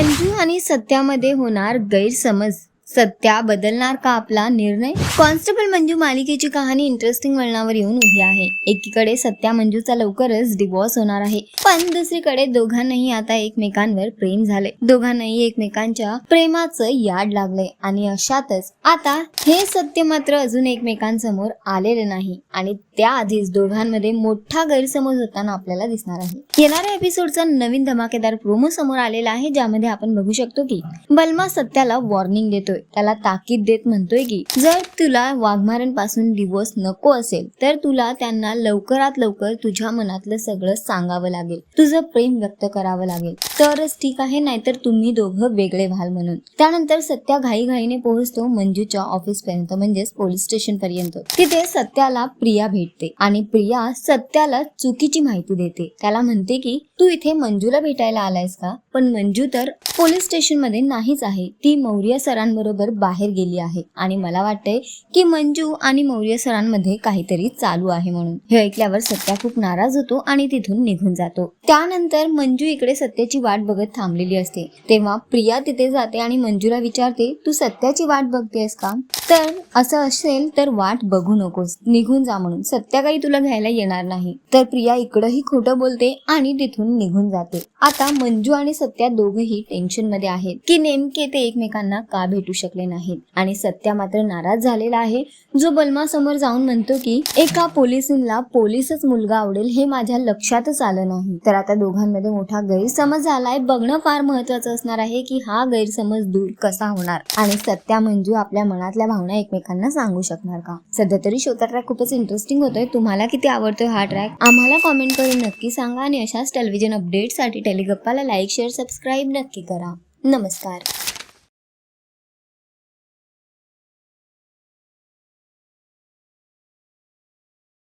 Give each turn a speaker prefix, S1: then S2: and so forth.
S1: मंजू आणि सत्यामध्ये होणार गैरसमज. सत्या बदलणार का आपला निर्णय? कॉन्स्टेबल मंजू मालिकेची कहाणी इंटरेस्टिंग वळणावर येऊन उभी आहे. एकीकडे सत्या मंजूचा लवकरच डिवॉर्स होणार आहे. पण दुसरीकडे दोघांनाही आता एकमेकांवर प्रेम झाले दोघांनाही एकमेकांच्या प्रेमाचं याड लागले आणि अशातच आता हे सत्य मात्र अजून एकमेकांसमोर आलेले नाही. आणि त्याआधीच दोघांमध्ये मोठा गैरसमज होताना आपल्याला दिसणार आहे. येणाऱ्या एपिसोडचा नवीन धमाकेदार प्रोमो समोर आलेला आहे ज्यामध्ये आपण बघू शकतो की बलमा सत्याला वॉर्निंग देतोय. त्याला ताकीद देत म्हणतोय की जर तुला वाघमारांपासून डिवोर्स नको असेल तर तुला त्यांना लवकरात लवकर तुझ्या मनातलं सगळं सांगावं लागेल. तुझं प्रेम व्यक्त करावं लागेल. तरच ठीक आहे नाहीतर तुम्ही दोघं वेगळे व्हाल म्हणून. त्यानंतर सत्या घाईघाईने पोहोचतो मंजूच्या ऑफिस पर्यंत म्हणजेच पोलीस स्टेशन पर्यंत तिथे सत्याला प्रिया भेटते आणि प्रिया सत्याला चुकीची माहिती देते. त्याला म्हणते की तू इथे मंजूला भेटायला आलायस का? पण मंजू तर पोलीस स्टेशनमध्ये नाहीच आहे. ती मौर्य सरांबरोबर बाहेर गेली आहे आणि मला वाटतंय की मंजू आणि मौर्य सरांमध्ये काहीतरी चालू आहे म्हणून. हे ऐकल्यावर सत्या खूप नाराज होतो आणि तिथून निघून जातो. त्यानंतर मंजू इकडे सत्याची वाट बघत थांबलेली असते. तेव्हा प्रिया तिथे जाते आणि मंजूला विचारते तू सत्याची वाट बघतेस का? तर असं असेल तर वाट बघू नकोस. निघून जा म्हणून. सत्या काही तुला घ्यायला येणार नाही. तर प्रिया इकडंही खोटं बोलते आणि तिथून निघून जाते. आता मंजू आणि सत्या दोघेही टेन्शनमध्ये आहेत की नेमके ते एकमेकांना का भेटू शकले नाहीत? आणि सत्या मात्र नाराज झालेला आहे. जो बलमा समोर जाऊन म्हणतो की एका पोलिसींना पोलीसच मुलगा आवडेल हे माझ्या लक्षातच आलं नाही. तर आता दोघांमध्ये मोठा गैरसमज झालाय. बघणं फार महत्वाचं असणार आहे की हा गैरसमज दूर कसा होणार? आणि सत्या मंजू आपल्या मनातल्या भावना एकमेकांना सांगू शकणार का? सध्या तरी शोचा ट्रॅक खूपच इंटरेस्टिंग होतोय. तुम्हाला किती आवडतोय हा ट्रॅक आम्हाला कॉमेंट करून नक्की सांगा आणि अशाच टेलिव्हिजन अपडेटसाठी टेलिगप्पाला लाईक शेअर सबस्क्राईब नक्की करा. नमस्कार.